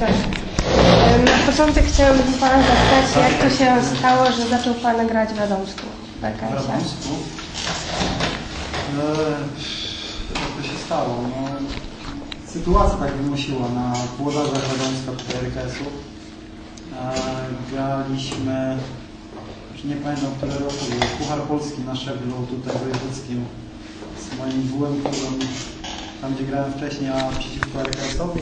Tak. E, Na początek chciałam Pana zapytać, jak to się stało, że zaczął Pan grać w Radomsku? w RKS-ie? Radomsku. E, Jak to się stało? No, sytuacja tak wymusiła na włodarzach Radomska tutaj RKS-u. E, Graliśmy, już nie pamiętam w którym roku, był Puchar Polski na szczeblu tutaj wojewódzkim z moim klubem, tam gdzie grałem wcześniej, a przeciwko RKS-owi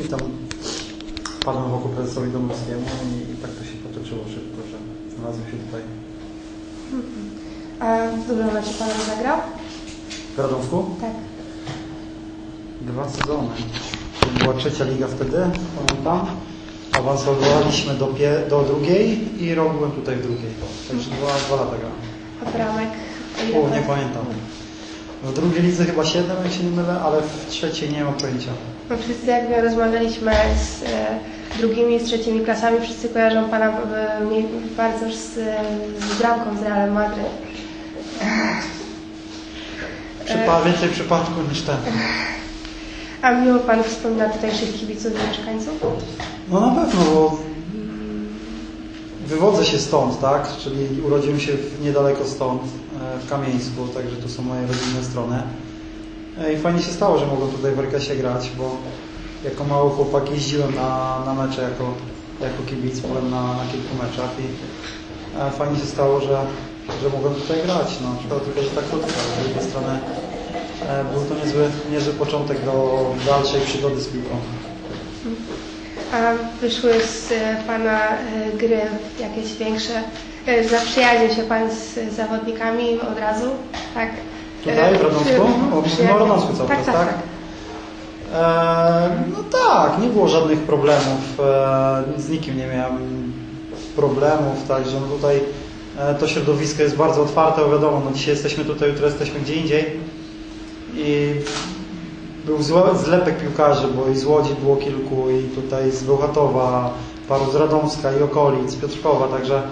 padłem wokół prezesowi Domowskiemu i, i tak to się potoczyło szybko, że znalazłem się tutaj A w którym meczu Pan zagrał? w Radomsku. Tak. Dwa sezony. To była trzecia liga wtedy, pamiętam. Awansowaliśmy do, pie, do drugiej i rok byłem tutaj w drugiej. Także dwa, dwa lata grałem. A bramek? Ile O, pan- nie pamiętam. W drugiej lidze chyba siedem, jak się nie mylę, ale w trzeciej nie mam pojęcia. No wszyscy jak rozmawialiśmy z e, drugimi, z trzecimi klasami, wszyscy kojarzą Pana e, bardzo z, z bramką z Realem Madryt. Przypa, więcej przypadków niż ten. A miło Pan wspomina tutejszych kibiców i mieszkańców? No na pewno, bo wywodzę się stąd, tak? Czyli urodziłem się niedaleko stąd, e, w Kamieńsku, także tu są moje rodzinne strony. E, I fajnie się stało, że mogłem tutaj w RKS-ie grać, bo jako mały chłopak jeździłem na, na mecze jako, jako kibic, byłem na, na kilku meczach i e, fajnie się stało, że, że mogłem tutaj grać. No, szkoda tylko, że tak krótko, ale z drugiej strony e, był to niezły, niezły początek do dalszej przygody z piłką. A wyszły z e, Pana e, gry jakieś większe, e, zaprzyjaźnił się Pan z zawodnikami od razu, tak? Tutaj, w Radomsku? przy- O, przy- w Radomsku cały tak, czas, tak, tak? Eee, no tak, nie było żadnych problemów. Eee, z nikim nie miałem problemów, także no tutaj e, to środowisko jest bardzo otwarte, wiadomo, no dzisiaj jesteśmy tutaj, jutro jesteśmy gdzie indziej. I był zlepek piłkarzy, bo i z Łodzi było kilku, i tutaj z Bełchatowa, paru z Radomska i okolic, Piotrkowa, także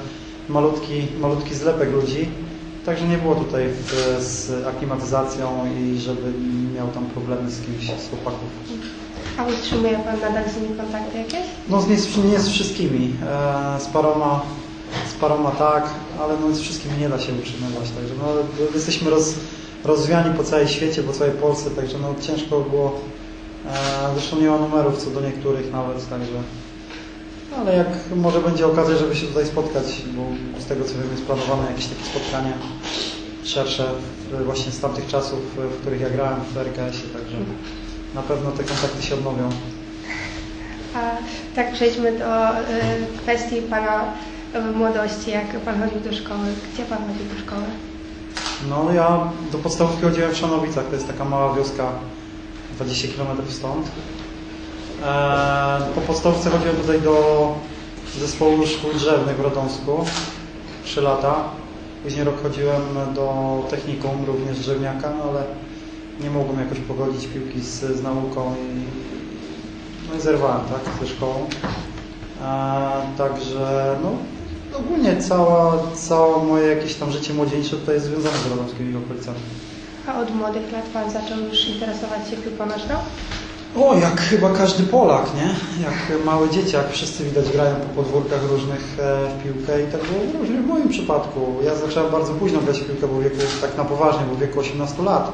malutki, malutki zlepek ludzi. Także nie było tutaj w, z aklimatyzacją i żeby miał tam problemy z kimś z chłopaków. A utrzymuje Pan nadal z nimi kontakty jakieś? No z nie, z- nie z wszystkimi. E, z paroma, z paroma tak, ale no z wszystkimi nie da się utrzymywać. Także no, jesteśmy roz, rozwiani po całej świecie, po całej Polsce, także no ciężko było. E, zresztą nie ma numerów co do niektórych nawet, także. Ale jak może będzie okazja, żeby się tutaj spotkać, bo z tego co wiem jest planowane jakieś takie spotkanie szersze w- właśnie z tamtych czasów, w których ja grałem w RKS-ie, także na pewno te kontakty się odnowią. A tak przejdźmy do e, kwestii Pana e, młodości, jak Pan chodził do szkoły. Gdzie Pan chodził do szkoły? No ja do podstawówki chodziłem w Szanowicach, to jest taka mała wioska 20 km stąd. Eee, po podstawówce chodziłem tutaj do zespołu szkół drzewnych w Radomsku 3 lata. Później rok chodziłem do technikum, również drzewniaka, no ale nie mogłem jakoś pogodzić piłki z, z nauką i, no i zerwałem tak, ze szkołą. Eee, także no, ogólnie cała, całe moje jakieś tam życie młodzieńcze tutaj jest związane z radomskimi okolicami. A od młodych lat Pan zaczął już interesować się piłką nożną? O, jak chyba każdy Polak, nie? Jak małe dzieciak, wszyscy widać grają po podwórkach różnych e, w piłkę i tak było różnie w moim przypadku. Ja zacząłem bardzo późno grać w piłkę, bo w wieku, tak na poważnie, bo w wieku 18 lat.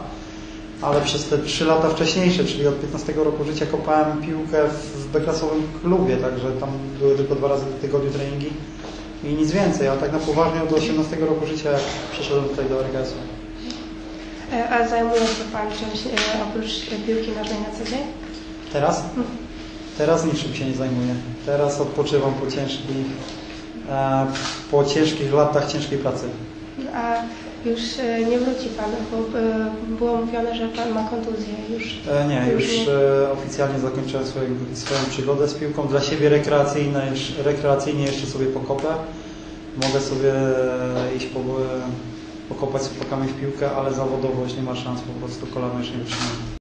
Ale przez te 3 lata wcześniejsze, czyli od 15 roku życia kopałem piłkę w B-klasowym klubie, także tam były tylko dwa razy w tygodniu treningi i nic więcej. A tak na poważnie od 18 roku życia, jak przeszedłem tutaj do RGS-u. E, A zajmuje się Pan czymś e, oprócz piłki nożnej na co dzień? Teraz? Teraz niczym się nie zajmuję. Teraz odpoczywam po ciężkich, e, po ciężkich latach ciężkiej pracy. A już e, nie wróci Pan, bo e, było mówione, że Pan ma kontuzję już. Nie, już oficjalnie zakończyłem swoją, swoją przygodę z piłką. Dla siebie rekreacyjne, rekreacyjnie jeszcze sobie pokopę. Mogę sobie iść po, pokopać z chłopakami w piłkę, ale zawodowo już nie ma szans, po prostu kolano już nie wytrzyma.